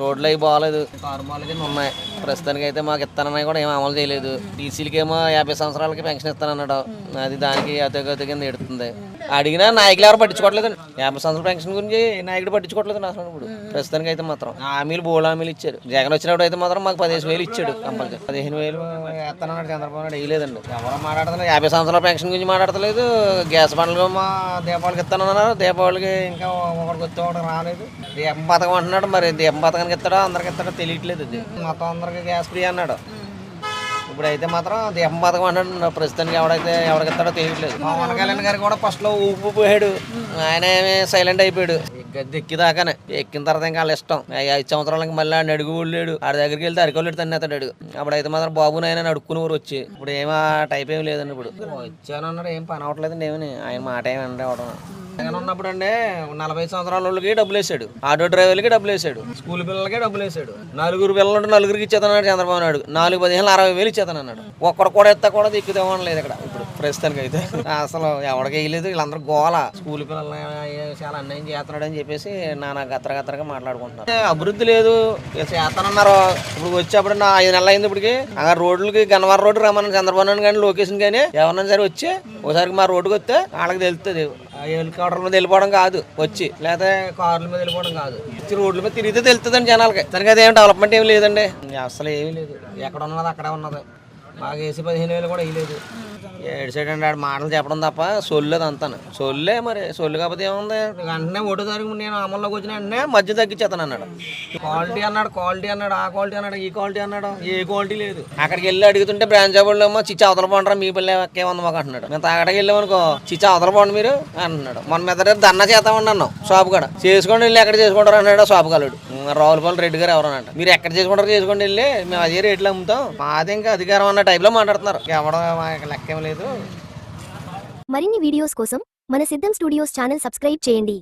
రోడ్లు అవి బాగాలేదు. కారుమాలు కింద ఉన్నాయి ప్రస్తుతానికి అయితే మాకు ఇస్తానన్నాయి కూడా ఏం అమలు చేయలేదు. డీసీలకి ఏమో యాభై సంవత్సరాలకి పెన్షన్ ఇస్తానన్నాడు. అది దానికి అతగతి కింద ఎడుతుంది. అడిగినా నాయకులు ఎవరు పట్టించుకోవట్లేదు. యాభై సంవత్సరాల పెన్షన్ గురించి నాయకుడు పట్టించుకోవట్లేదు అసలు ఇప్పుడు. ప్రస్తుతానికి అయితే మాత్రం. హామీలు బోల్ హామీలు ఇచ్చారు. జగన్ వచ్చినప్పుడు అయితే మాత్రం మాకు పదిహేను వేలు ఇచ్చాడు కంపల్సరీ. పదిహేను వేలు ఎత్తానన్నాడు చంద్రబాబు నాయుడు వేయలేదండి. ఎవరో మాట్లాడతలేదు యాభై సంవత్సరాల పెన్షన్ గురించి మాట్లాడతలేదు. గ్యాస్ బండ్లు మా దీపావళికి ఇస్తానన్నారు దీపావళికి ఇంకా ఒకటికి వచ్చి ఒకటి రాలేదు. దీపం పథకం అంటున్నాడు మరి దీపం పథకానికి ఇస్తాడో అందరికి ఇస్తాడో తెలియట్లేదు ఇది. మొత్తం అందరికి గ్యాస్ ఫ్రీ అన్నాడు. ఇప్పుడు అయితే మాత్రం దీపం పథకం అన్నాడు. ప్రస్తుతానికి ఎవడైతే ఎవరికి ఇస్తాడో తెలియట్లేదు. పవన్ కళ్యాణ్ గారు కూడా ఫస్ట్లో ఊపు పోయాడు. ఆయన ఏమి సైలెంట్ అయిపోయాడు. గద్దె ఎక్కిదాకానే ఎక్కిన తర్వాత ఇంకా వాళ్ళ ఇష్టం. ఐదు సంవత్సరాలకి మళ్ళీ ఆడిని అడుగు వెళ్ళాడు ఆడి దగ్గరికి వెళ్తే అరికోలేడు తన్ని అతడు. అప్పుడైతే మాత్రం బాబు నాయన అడుక్కుని ఊరు వచ్చి. ఇప్పుడు ఏమో టైప్ ఏం లేదండి ఇప్పుడు. వచ్చానన్నాడు ఏం పని అవ్వట్లేదండి ఏమని ఆయన మాట ఏమి అంటే అవడం జగన్ ఉన్నప్పుడు అండి నలభై సంవత్సరాల వాళ్ళకి డబ్బులు వేసాడు. ఆటో డ్రైవర్లకి డబ్బులు వేసాడు. స్కూల్ పిల్లలకి డబ్బులు వేసాడు. నలుగురు పిల్లలు ఉంటే నలుగురికి ఇచ్చేదన్నాడు చంద్రబాబు నాయుడు. నాలుగు పదిహేను అరవై వేలు ఇచ్చేదన్నాడు ఒక్కడు కూడా ఎత్త కూడా దిక్కుదేమని లేదు ఇక్కడ. ఇప్పుడు ప్రస్తుతానికి అయితే అసలు ఎవరికి వేయలేదు. వీళ్ళందరూ గోల. స్కూల్ పిల్లల్ని చాలా అన్యాయం చేస్తున్నాడు అని చెప్పేసి నాన్న గత్ర గత్రగా మాట్లాడుకుంటున్నారు. అభివృద్ధి లేదు. చేస్తానన్నారు. ఇప్పుడు వచ్చేప్పుడు నా ఐదు నెలలు అయింది ఇప్పటికి. అక్కడ రోడ్లకి గన్నవరం రోడ్డు రమ్మని చంద్రబాబు నాయుడు కానీ లొకేషన్ కానీ ఎవరన్నా సరే వచ్చి ఒకసారి మా రోడ్డుకి వస్తే వాళ్ళకి తెలుస్తుంది హెలికాప్టర్ మీద వెళ్ళిపోవడం కాదు వచ్చి. లేదా కార్ల మీద వెళ్ళిపోవడం కాదు. వచ్చి రోడ్ల మీద తిరిగితే తెలుస్తుందండి జనాలకి. దానికి అది ఏం డెవలప్మెంట్ ఏమి లేదండి. అసలు ఏమీ లేదు. ఎక్కడ ఉన్నది అక్కడే ఉన్నది. బాగా వేసి పదిహేను వేలు కూడా వేయలేదు అండి ఆడు మాటలు చెప్పడం తప్ప సొల్లేదు అంతాను. సొల్లే మరి సొల్లు కాకపోతే ఏముంది? వెంటనే ఒకటో తారీఖు నేను అమల్లోకి వచ్చిన వెంటనే మధ్య తగ్గించేస్తాను అన్నాడు. క్వాలిటీ అన్నాడు క్వాలిటీ అన్నాడు ఆ క్వాలిటీ అన్నాడు ఈ క్వాలిటీ అన్నాడు ఏ క్వాలిటీ లేదు. అక్కడికి వెళ్ళి అడుగుతుంటే బ్రాంచ్ వాళ్ళు ఏమో చిచ్చి అవతల పోంటారా మీ పిల్ల ఏముంది మాకు అంటున్నాడు. మేము అక్కడికి వెళ్ళామనుకో చిచ్చి అవతల పోండి మీరు అంటున్నాడు. మన మీద దన్న చేద్దామని అన్నాం షాప్ కాడ. చేసుకోండి వెళ్ళి ఎక్కడ చేసుకుంటారు అన్నాడు షాప్ కాలుడు రావులపాల్ రెడ్డి గారు ఎవరనంట. మీరు ఎక్కడ చేసుకుంటారు చేసుకోండి వెళ్ళి మేము అదే రేట్లు అమ్ముతాం. మాది ఇంకా అధికారం అన్న టైప్లో మాట్లాడుతున్నారు. ఎవడం లెక్క ఏం లేదు. మరిన్ని వీడియోస్ కోసం మన సిద్ధం స్టూడియోస్ ఛానల్ సబ్స్క్రైబ్ చేయండి.